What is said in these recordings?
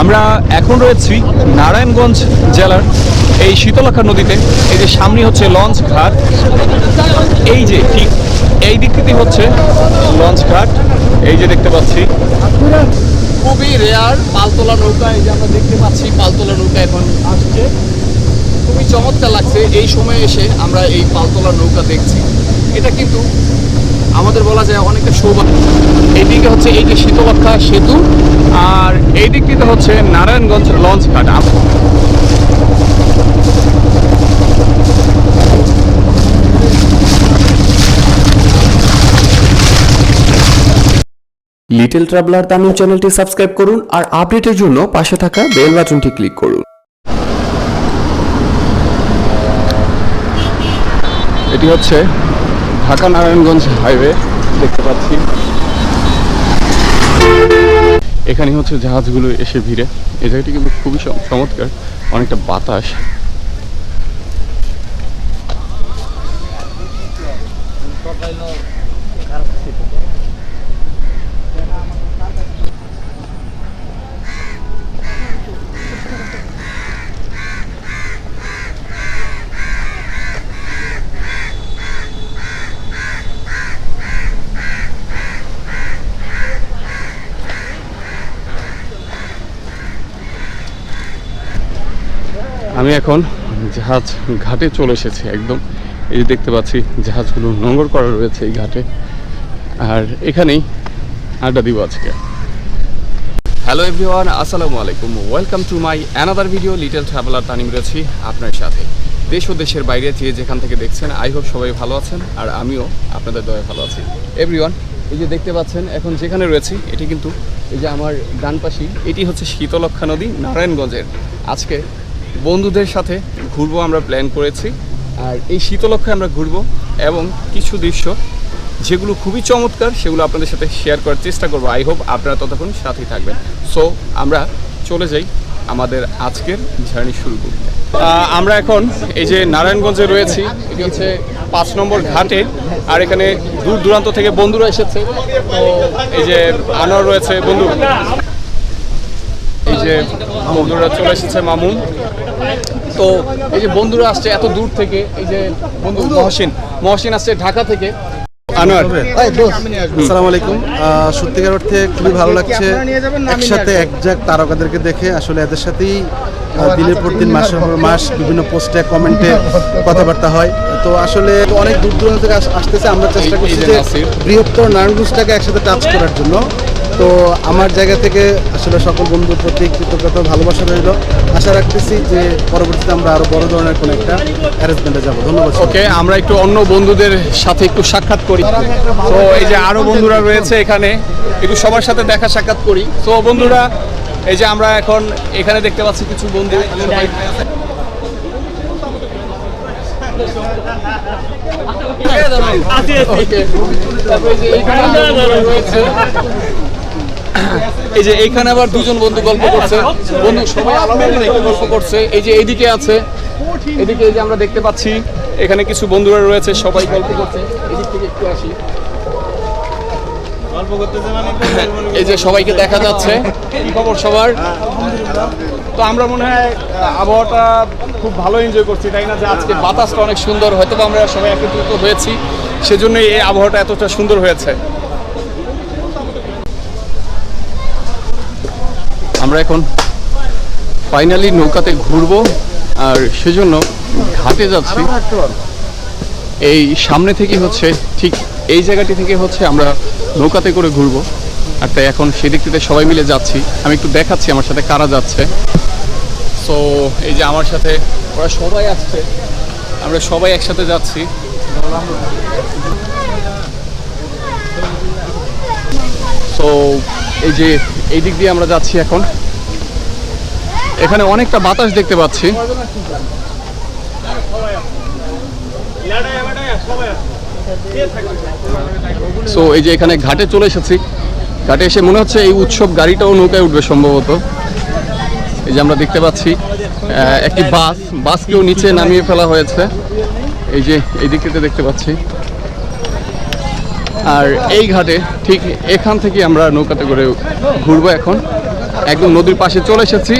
আমরা এখন রয়েছি নারায়ণগঞ্জ জেলার এই শীতলক্ষা নদীতে। এই যে সামনে হচ্ছে লঞ্চ ঘাট। এই যে ঠিক এই দিক থেকে হচ্ছে লঞ্চ ঘাট। এই যে দেখতে পাচ্ছি। খুবই রেয়ার পালতোলা নৌকা, এই যে আমরা দেখতে পাচ্ছি পালতোলা নৌকা এখন আসছে। খুবই চমৎকার লাগছে এই সময়ে এসে আমরা এই পালতোলা নৌকা দেখছি। এটা কিন্তু আমাদের বলা যায় অনেকটা সৌভাগ্য। এইদিকে হচ্ছে এই যে শীতলক্ষা সেতু এই দিকটিতে হচ্ছে নারায়ণগঞ্জ লঞ্চ ঘাট। লিটল ট্রাভেলার তামিল চ্যানেলটি সাবস্ক্রাইব করুন আর আপডেটের জন্য পাশে থাকা বেল বাটনটি ক্লিক করুন। এটি হচ্ছে ঢাকা নারায়ণগঞ্জ হাইওয়ে দেখতে পাচ্ছি। এখানে হচ্ছে জাহাজগুলো এসে ভিড়ে। এই জায়গাটি কিন্তু খুবই চমৎকার। অনেকটা বাতাস। আমি এখন জাহাজ ঘাটে চলে এসেছি একদম। এই যে দেখতে পাচ্ছি, জাহাজগুলো নোংর করা রয়েছে এই ঘাটে। আর এখানেই আড্ডা দিব আজকে। হ্যালো এভরিওয়ান, আসসালামু আলাইকুম। Welcome to my another video, little traveller Tanim রয়েছি আপনার সাথে। দেশ ও দেশের বাইরে যে যেখান থেকে দেখছেন, আই হোপ সবাই ভালো আছেন, আর আমিও আপনাদের দয়ে ভালো আছি। এভরিওয়ান, এই যে দেখতে পাচ্ছেন, এখন যেখানে রয়েছি, এটি কিন্তু এই যে আমার ডান পাশেই, এটি হচ্ছে শীতলক্ষা নদী, নারায়ণগঞ্জের। আজকে বন্ধুদের সাথে ঘুরবো আমরা প্ল্যান করেছি। আর এই শীতলক্ষে আমরা ঘুরবো এবং কিছু দৃশ্য যেগুলো খুবই চমৎকার, সেগুলো আপনাদের সাথে শেয়ার করার চেষ্টা করব। আই হোপ আপনারা ততক্ষণ সাথেই থাকবেন। সো আমরা চলে যাই আমাদের আজকের জার্নি শুরু করতে। আমরা এখন এই যে নারায়ণগঞ্জে রয়েছি, এটি হচ্ছে পাঁচ নম্বর ঘাটে, আর এখানে দূর দূরান্ত থেকে বন্ধুরা এসেছে। তো এই যে আনোয়ার রয়েছে, বন্ধু। এই যে বন্ধুরা চলে এসেছে মামুন। তো এই যে বন্ধুরা আসছে এত দূর থেকে এই যে বন্ধু মহসিন মহসিন আসছে ঢাকা থেকে। আনোয়ার। আসসালামু আলাইকুম। সত্যিকার অর্থে খুবই ভালো লাগছে। একসাথে একজাক তারকাদেরকে দেখে আসলে এদের সাথেই দিনের পর দিন মাসের পর মাস বিভিন্ন পোস্টে কমেন্টে কথাবার্তা হয়। তো আসলে অনেক দূর দূরান্ত থেকে আসতেছে। আমরা চেষ্টা করছি যে বৃহত্তর নারায়ণগঞ্জটাকে একসাথে টাচ করার জন্য। তো আমার জায়গা থেকে আসলে সকল বন্ধুর প্রতি কৃতজ্ঞতা ভালোবাসা রইল। আশা রাখতেছি যে পরবর্তীতে আমরা আরও বড় ধরনের কোনো একটা অ্যারেঞ্জমেন্টে যাব। ধন্যবাদ ওকে আমরা একটু অন্য বন্ধুদের সাথে একটু সাক্ষাৎ করি। তো এই যে আরও বন্ধুরা রয়েছে এখানে একটু সবার সাথে দেখা সাক্ষাৎ করি। তো বন্ধুরা এই যে আমরা এখন এখানে দেখতে পাচ্ছি কিছু বন্ধু. তারপরে এই যে এইখানে আবার দুজন বন্ধু গল্প করছে। বন্ধু সবাই আলাদা একটু গল্প করছে। এই যে এইদিকে আছে এদিকে এই যে আমরা দেখতে পাচ্ছি এখানে কিছু বন্ধুরা রয়েছে সবাই গল্প করছে। এদিক থেকে একটু আসি। এই যে সবাইকে দেখা যাচ্ছে। কি খবর সবার? তো আমরা মনে হয় আবহাওয়াটা খুব ভালো এনজয় করছি তাই না? যে আজকে বাতাসটা অনেক সুন্দর হয়তো আমরা সবাই একত্রিত হয়েছি। সেজন্যই এই আবহাওয়াটা এতটা সুন্দর হয়েছে। আমরা এখন ফাইনালি নৌকাতে ঘুরবো, আর সেজন্য ঘাটে যাচ্ছি। এই সামনে থেকে হচ্ছে, ঠিক এই জায়গাটি থেকে হচ্ছে আমরা নৌকাতে করে ঘুরবো। আর তাই এখন সেদিক থেকে সবাই মিলে যাচ্ছি। আমি একটু দেখাচ্ছি আমার সাথে কারা যাচ্ছে। সো এই যে আমার সাথে ওরা সবাই আসছে। আমরা সবাই একসাথে যাচ্ছি। সো এই যে এই দিক দিয়ে আমরা যাচ্ছি এখন। এখানে অনেকটা বাতাস দেখতে পাচ্ছি। সো এই যে এখানে ঘাটে চলে এসেছি। ঘাটে এসে মনে হচ্ছে এই উৎসব গাড়িটাও নৌকায় উঠবে সম্ভবত। এই যে আমরা দেখতে পাচ্ছি একটি বাস। বাসকেও নিচে নামিয়ে ফেলা হয়েছে। এই যে এই দিকটিতে দেখতে পাচ্ছি। আর এই ঘাটে ঠিক এখান থেকে আমরা নৌকাতে করে ঘুরবো এখন। একদম নদীর পাশে চলে এসেছি।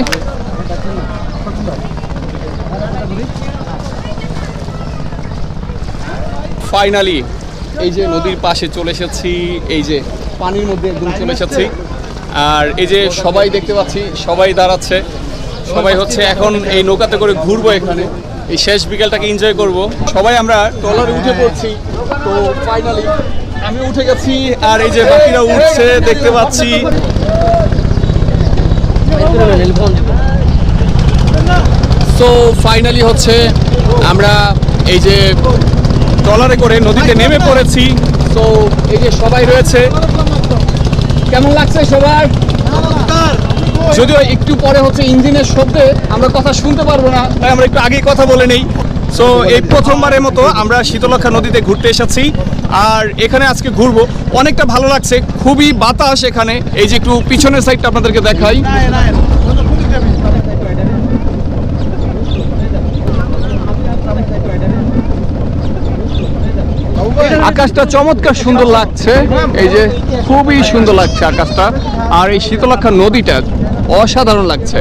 ফাইনালি এই যে নদীর পাশে চলে এসেছি, এই যে পানির মধ্যে একদম চলে এসেছি। আর এই যে সবাই দেখতে পাচ্ছি, সবাই দাঁড়াচ্ছে। সবাই হচ্ছে এখন এই নৌকাতে করে ঘুরবো এখানে। এই শেষ বিকেলটাকে এনজয় করব। সবাই আমরা ট্রলারে উঠে পড়ছি। তো ফাইনালি আমি উঠে গেছি, আর এই যে বাকিরা উঠছে, দেখতে পাচ্ছি। সো ফাইনালি হচ্ছে, আমরা এই যে ট্রলারে করে নদীতে নেমে পড়েছি। তো এই যে সবাই রয়েছে। কেমন লাগছে সবার? যদিও একটু পরে হচ্ছে ইঞ্জিনের শব্দে আমরা কথা শুনতে পারব না, তাই আমরা একটু আগে কথা বলে নেই। সো এই প্রথমবারের মতো আমরা শীতলক্ষা নদীতে ঘুরতে এসেছি। আর এখানে আজকে ঘুরবো। অনেকটা ভালো লাগছে। খুবই বাতাস এখানে। এই যে একটু পিছনের সাইডটা আপনাদেরকে দেখাই। আকাশটা চমৎকার সুন্দর লাগছে। এই যে খুবই সুন্দর লাগছে আকাশটা। আর এই শীতলক্ষা নদীটা অসাধারণ লাগছে।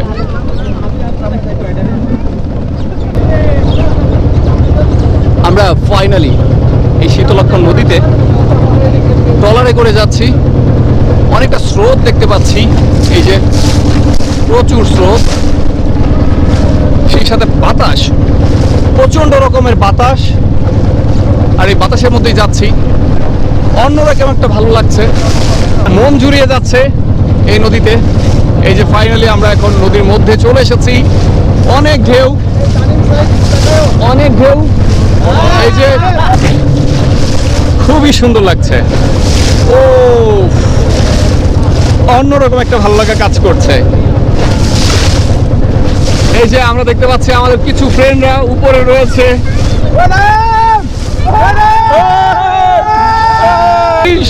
আমরা ফাইনালি এই শীতলক্ষণ নদীতে ট্রলারে করে যাচ্ছি। অনেকটা স্রোত দেখতে পাচ্ছি। এই যে প্রচুর স্রোত। সেই সাথে বাতাস। প্রচণ্ড রকমের বাতাস। আর এই বাতাসের মধ্যেই যাচ্ছি। অন্যরকম একটা ভালো লাগছে। মন জুড়িয়ে যাচ্ছে এই নদীতে। এই যে ফাইনালি আমরা এখন নদীর মধ্যে চলে এসেছি। অনেক ঢেউ। অনেক ঢেউ। এই যে খুবই সুন্দর লাগছে। ও অন্যরকম একটা ভালো লাগা কাজ করছে। এই যে আমরা দেখতে পাচ্ছি আমাদের কিছু ফ্রেন্ডরা উপরে রয়েছে।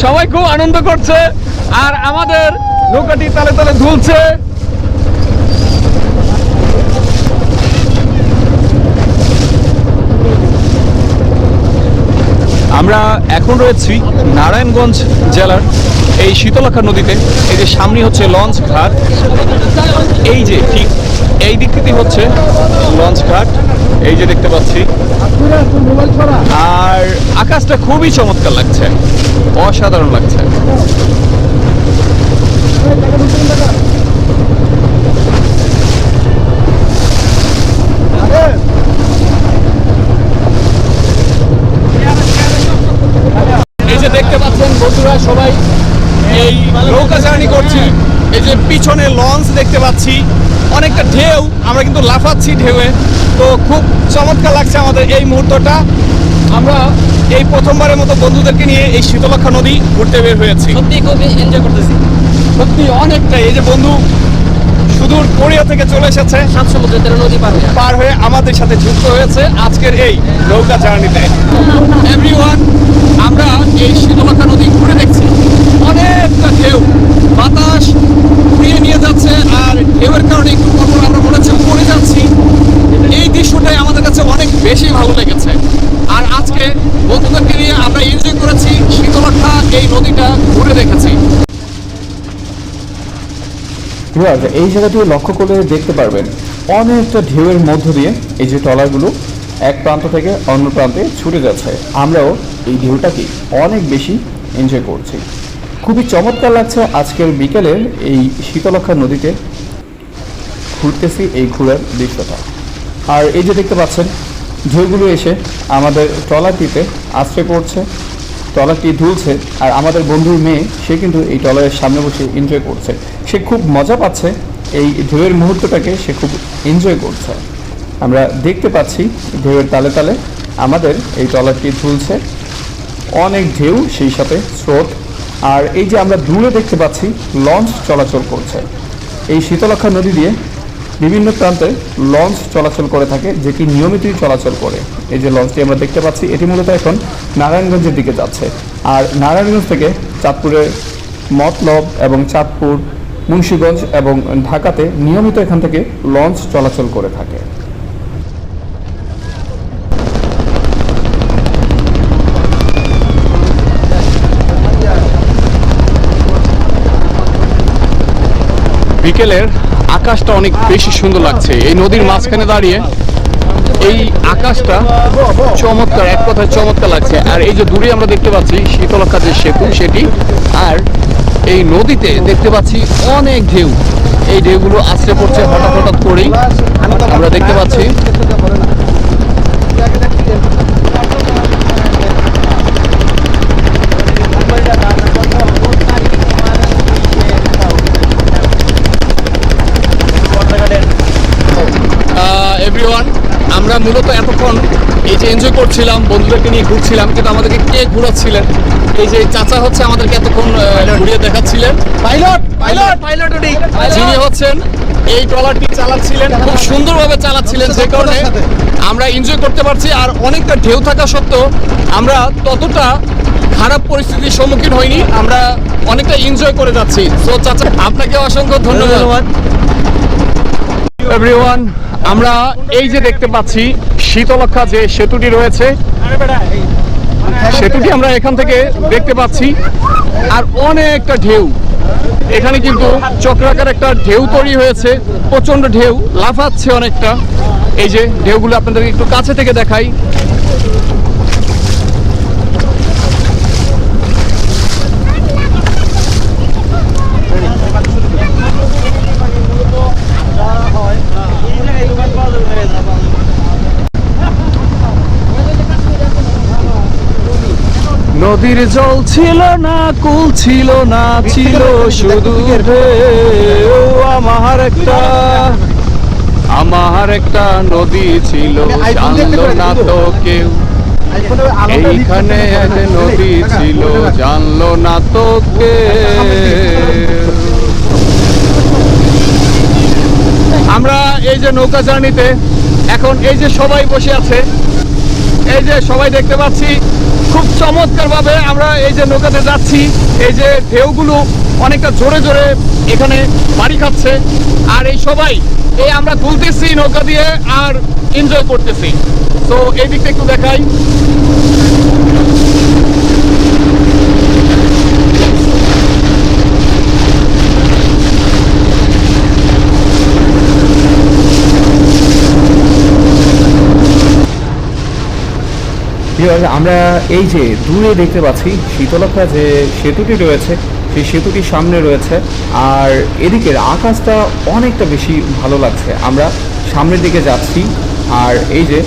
সবাই খুব আনন্দ করছে, আর আমাদের নৌকাটি তালে তালে ঝুলছে আমরা এখন রয়েছি নারায়ণগঞ্জ জেলার এই শীতলাখা নদীতে। এই যে সামনে হচ্ছে লঞ্চ ঘাট। এই যে ঠিক এই দিক থেকে হচ্ছে লঞ্চ ঘাট। এই যে দেখতে পাচ্ছি। আর আকাশটা খুবই চমৎকার লাগছে। অসাধারণ লাগছে এই যে দেখতে পাচ্ছেন বন্ধুরা সবাই এই নৌকা জার্নি করছি এই যে পিছনে লঞ্চ দেখতে পাচ্ছি অনেকটা ঢেউ আমরা কিন্তু লাফাচ্ছি ঢেউয়ে। তো খুব চমৎকার লাগছে আমাদের এই মুহূর্তটা। আমরা এই প্রথমবারের মতো বন্ধুদেরকে নিয়ে এই শীতলক্ষা নদী ঘুরতে বের হয়েছি। সত্যি খুব এনজয় করতেছি। সত্যি অনেকটা এই যে বন্ধু সুদূর কোরিয়া থেকে চলে এসেছে। সাত সমুদ্র তেরো নদী পার হয়ে। পার হয়ে আমাদের সাথে যুক্ত হয়েছে। আজকের এই নৌকা জার্নিতে। এভরিওয়ান আমরা এই শীতলক্ষা নদী ঘুরে দেখছি। অনেকটা ঢেউ। বাতাস উড়িয়ে নিয়ে যাচ্ছে আর ঢেউয়ের কারণে একটু কখন আমরা মনে হচ্ছে পড়ে যাচ্ছি। এই দৃশ্যটাই আমাদের কাছে অনেক বেশি ভালো লেগেছে। আর আজকে বন্ধুদেরকে নিয়ে আমরা এনজয় করেছি শীতলক্ষা এই নদীটা ঘুরে দেখেছি। ভিউয়ার্স এই জায়গাটি লক্ষ্য করলে দেখতে পারবেন অনেকটা ঢেউয়ের মধ্য দিয়ে এই যে ট্রলারগুলো এক প্রান্ত থেকে অন্য প্রান্তে ছুটে যাচ্ছে। আমরাও এই ঢেউটাকে অনেক বেশি এনজয় করছি। খুবই চমৎকার লাগছে আজকের বিকেলের এই শীতলক্ষা নদীতে ঘুরতেছি এই ঘোরার দৃশ্যটা। আর এই যে দেখতে পাচ্ছেন, ঢেউগুলো এসে আমাদের ট্রলারটিতে আশ্রয় পড়ছে ট্রলারটি ধুলছে আর আমাদের বন্ধুর মেয়ে, সে কিন্তু এই ট্রলারের সামনে বসে এনজয় করছে। সে খুব মজা পাচ্ছে, এই ঢেউয়ের মুহূর্তটাকে সে খুব এনজয় করছে। আমরা দেখতে পাচ্ছি ঢেউয়ের তালে তালে আমাদের এই ট্রলারটি ঝুলছে অনেক ঢেউ সেই সাথে স্রোত। আর এই যে আমরা দূরে দেখতে পাচ্ছি লঞ্চ চলাচল করছে। এই শীতলক্ষা নদী দিয়ে বিভিন্ন প্রান্তে লঞ্চ চলাচল করে থাকে, যেটি নিয়মিতই চলাচল করে। এই যে লঞ্চটি আমরা দেখতে পাচ্ছি, এটি মূলত এখন নারায়ণগঞ্জের দিকে যাচ্ছে। আর নারায়ণগঞ্জ থেকে চাঁদপুরের মতলব এবং চাঁদপুর, মুন্সীগঞ্জ এবং ঢাকাতে নিয়মিত এখান থেকে লঞ্চ চলাচল করে থাকে। বিকেলের আকাশটা অনেক বেশি সুন্দর লাগছে। এই নদীর মাঝখানে দাঁড়িয়ে এই আকাশটা চমৎকার, এক কথায় চমৎকার লাগছে। আর এই যে দূরে আমরা দেখতে পাচ্ছি শীতলক্ষা যে সেতু, সেটি, আর এই নদীতে দেখতে পাচ্ছি অনেক ঢেউ। এই ঢেউগুলো আছড়ে পড়ছে হঠাৎ হঠাৎ করেই। আমরা দেখতে পাচ্ছি এভরিওয়ান আমরা মূলত এতক্ষণ এই যে এনজয় করছিলাম বন্ধুদেরকে নিয়ে ঘুরছিলাম কিন্তু আমাদেরকে কে ঘুরাচ্ছিলেন? এই যে চাচা হচ্ছে আমাদেরকে এতক্ষণ ঘুরিয়ে দেখাচ্ছিলেন। পাইলট পাইলট পাইলট যিনি হচ্ছেন এই ট্রলারটি চালাচ্ছিলেন খুব সুন্দরভাবে চালাচ্ছিলেন যে কারণে আমরা এনজয় করতে পারছি আর অনেকটা ঢেউ থাকা সত্ত্বেও আমরা ততটা খারাপ পরিস্থিতির সম্মুখীন হইনি আমরা অনেকটা এনজয় করে যাচ্ছি। সো চাচা আপনাকে অসংখ্য ধন্যবাদ। এভরিওয়ান আমরা এই যে দেখতে পাচ্ছি শীতলক্ষা যে সেতুটি রয়েছে, সেতুটি আমরা এখান থেকে দেখতে পাচ্ছি, আর অনেকটা ঢেউ। এখানে কিন্তু চক্রাকার একটা ঢেউ তৈরি হয়েছে প্রচণ্ড ঢেউ, লাফাচ্ছে অনেকটা। এই যে ঢেউগুলো আপনাদেরকে একটু কাছে থেকে দেখাই। নদীর জল ছিল না কুল ছিল না ছিল শুধু আমার একটা আমার একটা নদী ছিল জানলো না তো কেউ। এইখানে এক নদী ছিল জানলো না তো কেউ। আমরা এই যে নৌকা জার্নিতে এখন এই যে সবাই বসে আছে এই যে সবাই দেখতে পাচ্ছি, খুব চমৎকার ভাবে আমরা এই যে নৌকাতে যাচ্ছি, এই যে ঢেউগুলো অনেকটা জোরে জোরে এখানে বাড়ি খাচ্ছে। আর এই সবাই, এই আমরা তুলতেছি নৌকা দিয়ে আর এনজয় করতেছি। তো এই দিকটা একটু দেখাই। আমরা এই যে দূরে দেখতে পাচ্ছি শীতলক্ষা যে সেতুটি রয়েছে, সেই সেতুটির সামনে রয়েছে। আর এদিকের আকাশটা অনেকটা বেশি ভালো লাগছে। আমরা সামনের দিকে যাচ্ছি। আর এই যে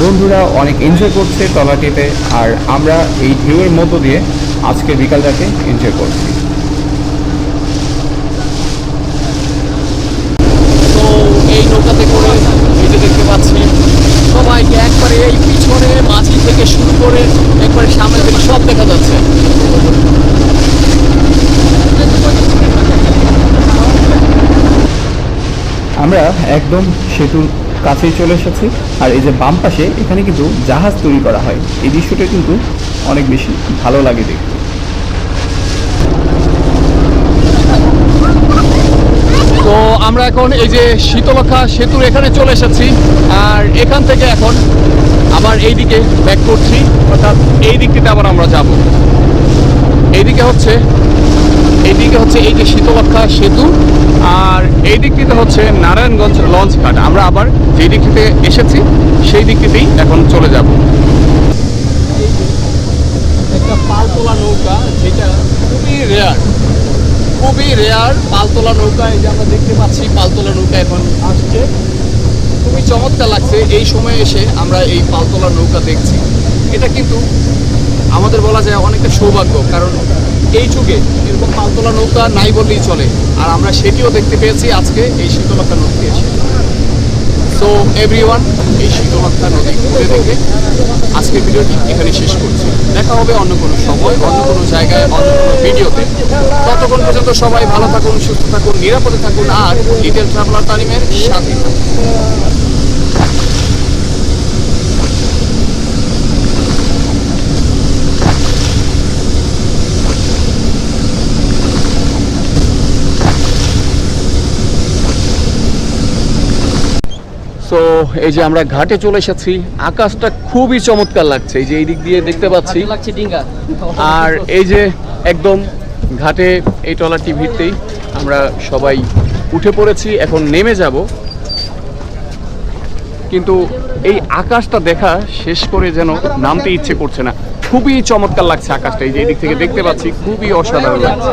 বন্ধুরা অনেক এনজয় করছে তলাটিতে। আর আমরা এই ঢেউয়ের মধ্য দিয়ে আজকে বিকালটাকে এনজয় করছি তো এই নৌকাতে করে এই যে দেখতে পাচ্ছি সবাইকে একবারে এই পিছনে মাঝি থেকে শুরু করে একবারে সামনে থেকে সব দেখা যাচ্ছে আমরা একদম সেতুর কাছেই চলে এসেছি। আর এই যে বাম পাশে, এখানে কিন্তু জাহাজ তৈরি করা হয়। এই দৃশ্যটা কিন্তু অনেক বেশি ভালো লাগে দেখতে। তো আমরা এখন এই যে শীতলক্ষা সেতুর এখানে চলে এসেছি। আর এখান থেকে এখন আবার এই দিকে ব্যাক করছি। অর্থাৎ এই দিকটিতে আবার আমরা যাব। এইদিকে হচ্ছে এইদিকে হচ্ছে এই যে শীতলক্ষা সেতু, আর এই দিকটিতে হচ্ছে নারায়ণগঞ্জ লঞ্চ ঘাট। আমরা আবার যেই দিকটিতে এসেছি, সেই দিকটিতেই এখন চলে যাব। একটা পালতোলা নৌকা, যেটা খুবই রেয়ার খুবই রেয়ার পালতোলা আমরা দেখতে পাচ্ছি পালতোলা এখন আসছে। খুবই চমৎকার লাগছে। এই সময়ে এসে আমরা এই পালতোলা নৌকা দেখছি। এটা কিন্তু আমাদের বলা যায় অনেকটা সৌভাগ্য, কারণ এই যুগে এরকম পালতোলা নৌকা নাই বললেই চলে। আর আমরা সেটিও দেখতে পেয়েছি আজকে এই শীতলক্ষা নদীতে এসে। সো এভরিওয়ান এই শীতলক্ষা নদী ঘুরে দেখে আজকের ভিডিওটি এখানে শেষ করছি। দেখা হবে অন্য কোনো সময়, অন্য কোনো জায়গায়, অন্য কোনো ভিডিওতে। ততক্ষণ পর্যন্ত সবাই ভালো থাকুন, সুস্থ থাকুন, নিরাপদে থাকুন, আর লিটেল ট্রাভেলার তালিমের সাথে এই যে আমরা ঘাটে চলে এসেছি আকাশটা খুবই চমৎকার লাগছে এই যে এই দিক দিয়ে দেখতে পাচ্ছি। আর এই যে একদম ঘাটে এই ট্রলারটি ভিড়তেই আমরা সবাই উঠে পড়েছি এখন নেমে যাব। কিন্তু এই আকাশটা দেখা শেষ করে যেন নামতে ইচ্ছে করছে না। খুবই চমৎকার লাগছে আকাশটা এই যে এদিক থেকে দেখতে পাচ্ছি খুবই অসাধারণ লাগছে।